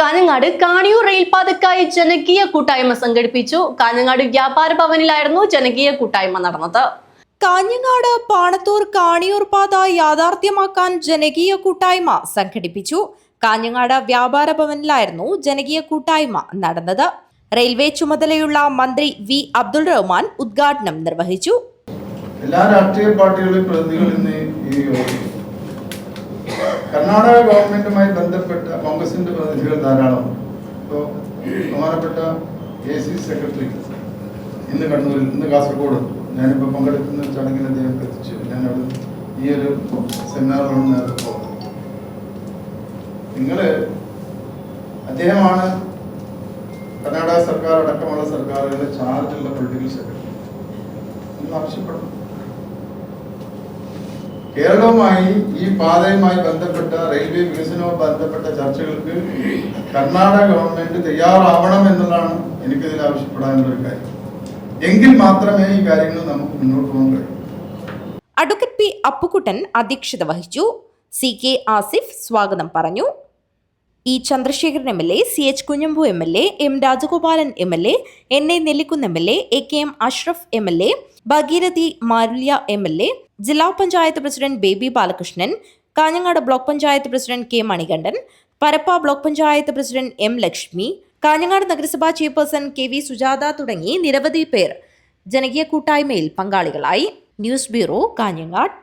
കാഞ്ഞങ്ങാട് കാണിയൂർ റെയിൽപാതക്കായി ജനകീയ കൂട്ടായ്മ സംഘടിപ്പിച്ചു. കാഞ്ഞങ്ങാട് വ്യാപാര ഭവനിലായിരുന്നു ജനകീയ കൂട്ടായ്മ നടന്നത്. കാഞ്ഞങ്ങാട് പാണത്തൂർ കാണിയൂർ പാത യാഥാർത്ഥ്യമാക്കാൻ ജനകീയ കൂട്ടായ്മ സംഘടിപ്പിച്ചു. കാഞ്ഞങ്ങാട് വ്യാപാര ഭവനിലായിരുന്നു ജനകീയ കൂട്ടായ്മ നടന്നത്. റെയിൽവേ ചുമതലയുള്ള മന്ത്രി വി. അബ്ദുൾ റഹ്മാൻ ഉദ്ഘാടനം നിർവഹിച്ചു. എല്ലാ രാഷ്ട്രീയ പാർട്ടികളുടെ പ്രതിനിധികൾ ഇന്ന് ഈ യോഗത്തിൽ കർണാടക ഗവൺമെന്റുമായി ബന്ധപ്പെട്ട കോൺഗ്രസിന്റെ പ്രതിനിധികൾ ധാരാളം. ഇപ്പോൾ ബഹുമാനപ്പെട്ട എ സി സെക്രട്ടറി ഇന്ന് കണ്ണൂരിൽ ഇന്ന് കാസർഗോഡ് ഞാനിപ്പോൾ പങ്കെടുക്കുന്ന ചടങ്ങിൽ അദ്ദേഹം എത്തിച്ചു. ഞാൻ അവിടെ ഈ ഒരു സെമിനാറിലാണ് നേരത്തെ നിങ്ങൾ അദ്ദേഹമാണ് കർണാടക സർക്കാർ അടക്കമുള്ള സർക്കാരുകളുടെ ചാർജുള്ള പൊളിറ്റിക്കൽ സെക്രട്ടറി നിങ്ങൾ ആവശ്യപ്പെടുന്നു കേരളവുമായി ഈ പാതയുമായി ബന്ധപ്പെട്ട റെയിൽവേ വികസനവുമായി ബന്ധപ്പെട്ട ചർച്ചകൾക്ക് കർണാടക ഗവൺമെന്റ് തയ്യാറാവണം എന്നുള്ളതാണ് എനിക്കിതിൽ ആവശ്യപ്പെടാനുള്ള ഒരു കാര്യം. എങ്കിൽ മാത്രമേ ഈ കാര്യങ്ങൾ നമുക്ക് മുന്നോട്ട് പോകാൻ കഴിയൂ. അഡ്വക്കേറ്റ് പി അപ്പുക്കുട്ടൻ അധ്യക്ഷത വഹിച്ചു. സി കെ ആസിഫ് സ്വാഗതം പറഞ്ഞു. E Chandrasekharan M L A C H Kunhambu M L A M Rajagopalan M L A N A Nellikkunnu M L A A K M Ashraf M L A Bhageerathi Marulya M L A ജില്ലാ panchayat president Baby Balakrishnan Kanhangad block panchayat president K Manikandan Parappa block panchayat president M Lakshmi Kanhangad നഗരസഭാ chairperson K V Sujatha തുടങ്ങി നിരവധി പേർ ജനകീയ കൂട്ടായ്മയിൽ പങ്കാളികളായി. News bureau Kanhangad.